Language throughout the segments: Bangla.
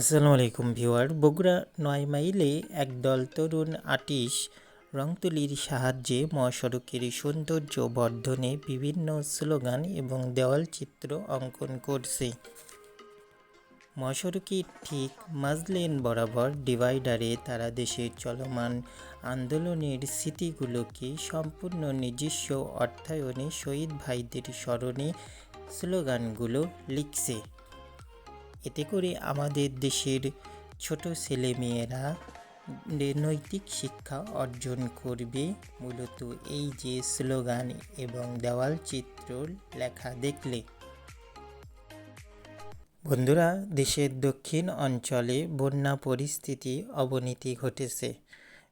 আসসালামু আলাইকুম ভিউয়ার। বগুড়া নয় মাইলে একদল তরুণ আর্টিস্ট রংতুলির সাহায্যে মহাসড়কের সৌন্দর্য বর্ধনে বিভিন্ন স্লোগান এবং দেওয়াল চিত্র অঙ্কন করছে। মহাসড়কের ঠিক মাজলেন বরাবর ডিভাইডারে তারা দেশের চলমান আন্দোলনের স্মৃতিগুলোকে সম্পূর্ণ নিজস্ব অর্থায়নে শহীদ ভাইদের স্মরণে স্লোগানগুলো লিখছে। এতে করে আমাদের দেশের ছোট ছেলেমেয়েরা নৈতিক শিক্ষা অর্জন করবে। মূলত এই যে স্লোগান এবং দেওয়াল চিত্র লেখা দেখলে। বন্ধুরা, দেশের দক্ষিণ অঞ্চলে বন্যা পরিস্থিতি অবনতি ঘটেছে।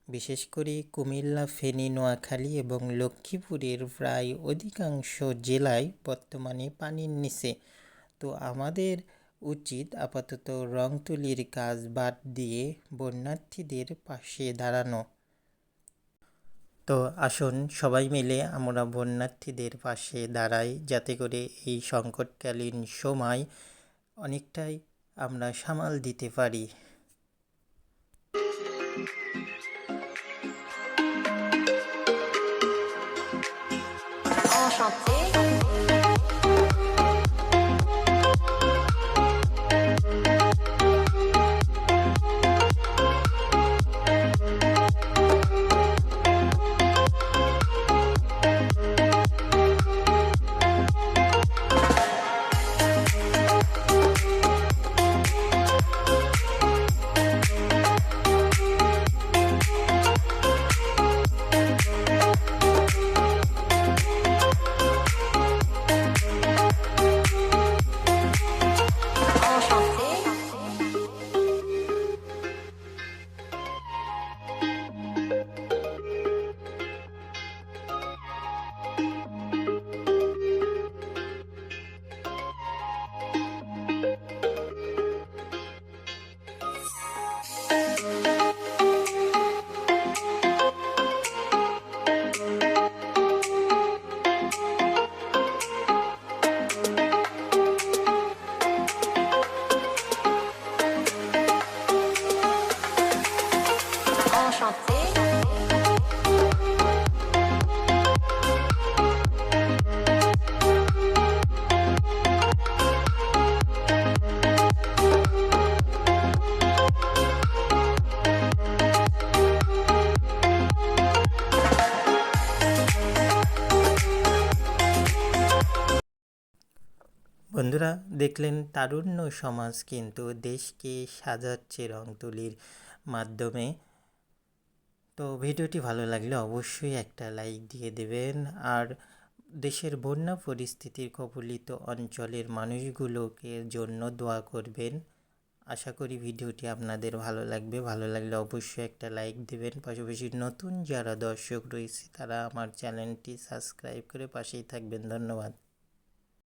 বিশেষ করে কুমিল্লা, ফেনী, নোয়াখালী এবং লক্ষ্মীপুরের প্রায় অধিকাংশ জেলায় বর্তমানে পানির নিচে। তো আমাদের উচিত আপাতত রং তুলির কাজ বাদ দিয়ে বন্যার্থীদের পাশে দাঁড়ানো তো আসুন সবাই মিলে আমরা বন্যার্থীদের পাশে দাঁড়াই, যাতে করে এই সংকটকালীন সময় অনেকটাই আমরা সামাল দিতে পারি. Enchanté. বন্ধুরা দেখলেন তারুণ্য সমাজ কিন্তু দেশকে সাজাচ্ছে রং তুলির মাধ্যমে তো ভিডিওটি ভালো লাগলে অবশ্যই একটা লাইক দিয়ে দেবেন। আর দেশের বন্যা পরিস্থিতির কবলিত অঞ্চলের মানুষগুলোকে জন্য দোয়া করবেন। আশা করি ভিডিওটি আপনাদের ভালো লাগবে। ভালো লাগলে অবশ্যই একটা লাইক দেবেন। পাশাপাশি নতুন যারা দর্শক রয়েছে, তারা আমার চ্যানেলটি সাবস্ক্রাইব করে পাশেই থাকবেন। ধন্যবাদ।